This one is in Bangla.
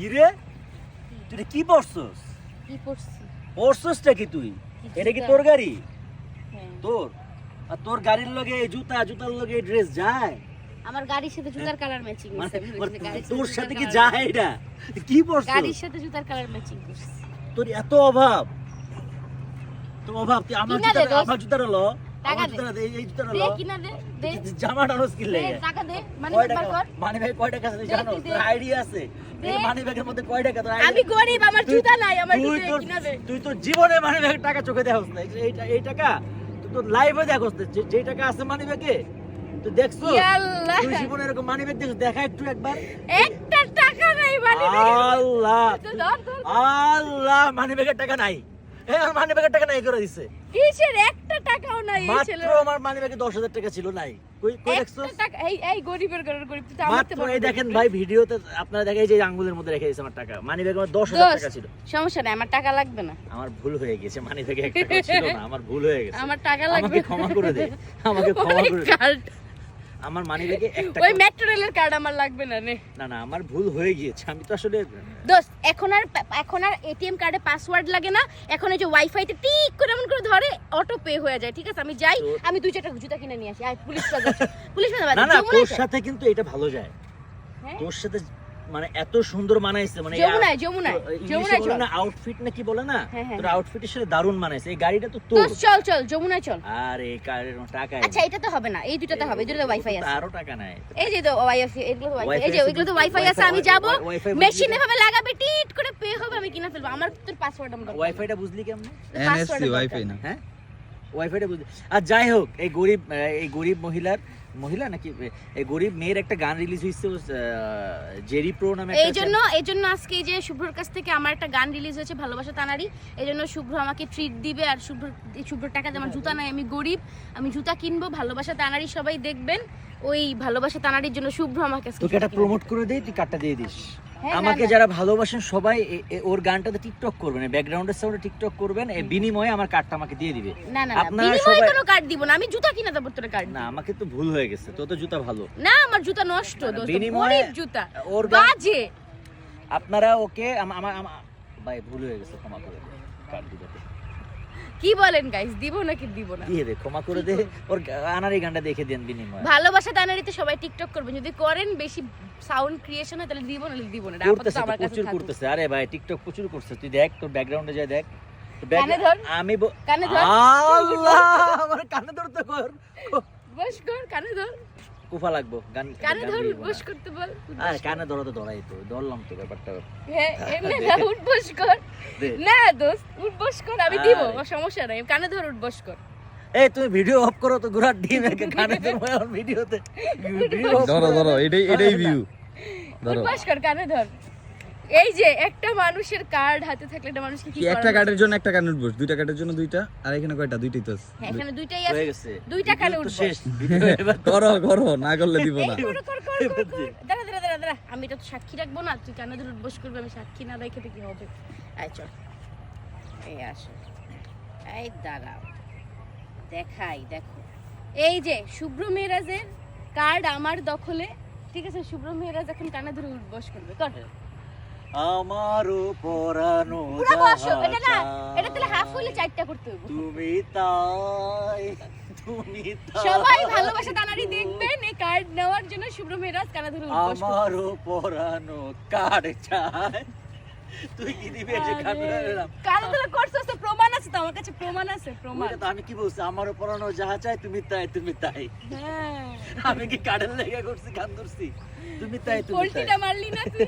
কি রে? তুই কি পড়ছস? কি পড়ছি? পড়ছসটা কি তুই? এটা কি তোর গাড়ি? হ্যাঁ। তোর? আর তোর গাড়ির লগে এই জুতা জুতার লগে ড্রেস যায়? আমার গাড়ির সাথে জুতার কালার ম্যাচিং মানে মানে তোর সাথে কি যায় এটা? কি পড়ছস? গাড়ির সাথে জুতার কালার ম্যাচিং করছি। তোর এত অভাব। তোর অভাব তুই আমার কিনা দে জুতা দোস্ত। আমার জুতার হলো টাকা দে। এই দে কিনা দে দে। টাকা দে মানে কয় কর। মানে ভাই কয় টাকা আছে জানো? তোর আইডিয়া আছে। এই মানি ব্যাগের মধ্যে কয় টাকা? তোর আমি গরিব আমার জুতা নাই আমার জুতা কিনা দে। তুই তো জীবনে মানি ব্যাগের টাকা চোখে দেখোস না এই- এই এই টাকা তুই তো লাইভে দেখোস যে- টাকা আছে মানি ব্যাগে তুই দেখছ? তুই জীবনে এরকম মানি ব্যাগ দেখা একটু একবার। একটা টাকা নাই মানে আল্লাহ। আল্লাহ মানি ব্যাগের টাকা নাই। আমার মানি ব্যাগের টাকা নাই করে দিছে। কিসের? একটা টাকাও নাই এই ছেলে। মাত্র আমার মানি ব্যাগে দশ হাজার টাকা ছিল নাই। কই কই দেখছ? টাকা এই এই গরিবের ঘরের গরিব তো আমার মাত্র এই দেখেন ভাই ভিডিওতে আপনারা দেখেন এই যে আঙ্গুলের মধ্যে রেখে দিয়েছে আমার টাকা। মানি ব্যাগে আমার দশ হাজার দোস্ত, টাকা ছিল। সমস্যা নাই আমার টাকা লাগবে না। আমার ভুল হয়ে গেছে মানি ব্যাগে এক টাকা ছিল না আমার ভুল হয়ে গেছে। আমার টাকা লাগবে আমাকে ক্ষমা করে দে আমাকে ক্ষমা করে আমার মানি ব্যাগে একটা ওই মেট্রো রেলের কার্ড আমার লাগবে না নে। না না আমার ভুল হয়ে গিয়েছে আমি তো আসলে দোস্ত এখন আর এখন আর এটিএম কার্ডে পাসওয়ার্ড লাগে না এখন এই যে ওয়াইফাইতে টিক করে এমন করে ধরে অটো পে হয়ে যায় ঠিক আছে? আমি যাই আমি দুই চারটা জুতা কিনে নিয়ে আসি। আয় পুলিশ পুলিশ না না তোর সাথে কিন্তু এটা ভালো যায়। হ্যাঁ? তোর সাথে মানে এত সুন্দর মানাইছে মানে যমুনায় যমুনায় যমুনায় চল। আউটফিট না কি বলে না? হ্যাঁ, হ্যাঁ, তোর আউটফিটের সাথে দারুণ মানাইছে। এই গাড়িটা তো তোর। চল চল যমুনায় চল। আরে কারের টাকা আচ্ছা এটা তো হবে না। এই দুটাতে হবে দুটাতে ওয়াইফাই আছে। আরও টাকা নাই। এই যে তো ওয়াইফাই এগুলো ওয়াইফাই এই যে Wi-Fi তো ওয়াইফাই আছে আমি যাব। মেশিন এভাবে লাগাবে টিট করে পে হবে আমি কিনা ফেলব। আমার তোর পাসওয়ার্ড আমার ওয়াইফাইটা বুঝলি কেমনে? Password এনএসসি ওয়াইফাই না। হ্যাঁ? ওয়াইফাইটা বুঝলি। আর যাই হোক এই গরিব এই গরিব মহিলার মহিলা নাকি এই গরিব মেয়ের একটা গান রিলিজ হয়েছে জেরি প্রো নামে এই জন্য এই জন্য আজকে এই যে শুভ্রর কাছ থেকে আমার একটা গান রিলিজ হয়েছে ভালোবাসা তানারি এই জন্য শুভ্র আমাকে ট্রিট দিবে আর শুভ্র এই শুভ্রর টাকা দিয়ে আমার জুতা নাই আমি গরিব আমি জুতা কিনবো ভালোবাসা তানারি সবাই দেখবেন। ওই ভালোবাসা তানারির জন্য শুভ্র আমাকে তোকে একটা প্রমোট করে দেই তুই কাটটা দিয়ে দিস। হ্যাঁ, আমাকে যারা ভালোবাসেন সবাই ওর গানটাতে টিকটক করবেন ব্যাকগ্রাউন্ডের সাউন্ডে টিকটক করবেন এর বিনিময়ে আমার কার্ডটা আমাকে দিয়ে দিবে। না না আপনারা বিনিময়ে সবাই- কোনো কার্ড দিব না আমি জুতা কিনে দেবো তোর কার্ড না আমাকে তো ভুল হয়ে গেছে। তো তো জুতা ভালো। না আমার জুতা নষ্ট দোস্ত। গরিব জুতা। ওর বাজে। আপনারা ওকে আমা- আমা- আমা- ভাই ভুল হয়ে গেছে ক্ষমা করে দে দিতে কি বলেন গাইস দিব নাকি দিব না? দিয়ে দে ক্ষমা করে দে। ওর আনার গানটা দেখে দেন বিনিময়ে। ভালোবাসা তানারিতে সবাই টিকটক করবেন যদি করেন বেশি সাউন্ড ক্রিয়েশন হয় তাহলে দিব না দিব না। আপাতত আমার কাছে প্রচুর করতেছে। আরে ভাই টিকটক প্রচুর করছে। তুই দেখ তোর ব্যাকগ্রাউন্ডে যা দেখ। আমি কানে ধর। আল্লাহ! আমার কানে ধরতে কর। বস কর কানে ধর। কুফা লাগবো গান কানে ধর না। করতে বল আরে কানে ধরো তো ধরাই তো ধরলাম তো ব্যাপারটা। হ্যাঁ এমনি না উঠবস কর। না দোস্ত উঠবস কর আমি দিব সমস্যা নাই। কানে ধর উঠবস কর। এই তুমি ভিডিও অফ করো তো ঘোড়ার ডিম একে কানে ধরো ভিডিওতে। ধরো ধরো এটাই এটাই ভিউ ধরো। উঠবস কর কানে ধর। এই যে একটা মানুষের কার্ড হাতে থাকলে একটা মানুষকে কি একটা কার্ডের জন্য একটা কার্ড উঠবস দুইটা কার্ডের জন্য দুইটা? আর এখানে কয়টা? দুইটাই তো হ্যাঁ, এখানে দুইটাই আছে। দুইটা কানে ভিডিও তো উঠবো। শেষ। ভিডিও এবার তো- করো করো না করলে দিব না। দাঁড়া, দাঁড়া, দাঁড়া, দাঁড়া। আমি এটা তো সাক্ষী রাখব না। তুই কানে ধরে উঠবস করবি আমি সাক্ষী না রেখে তো কি হবে। আয় চল। এই আসো। এই দাঁড়াও। দেখাই দেখো। এই যে শুভ্র মেয়েরাজের কার্ড আমার দখলে। ঠিক আছে শুভ্র মেয়েরাজ এখন কানা ধরে উঠবস করবে। কর। আমারও পরানো তুমি তাই তুমি তাই। সবাই ভালোবাসা দানারি দেখবেন এই কার্ড নেওয়ার জন্য শুভ্র ধরে উঠবস পরানো কার চায় তুই কি দিবি যে তো প্রমাণ আছে তো আমার কাছে প্রমাণ আছে প্রমাণ। তো আমি কি বলছি আমারও পরানো যাহা চাই তুমি তাই তুমি তাই। হ্যাঁ। আমি কি কাঠের লেগে করছি গান ধরছি? তুমি তাই তুমি তাই। মারলি না তুই?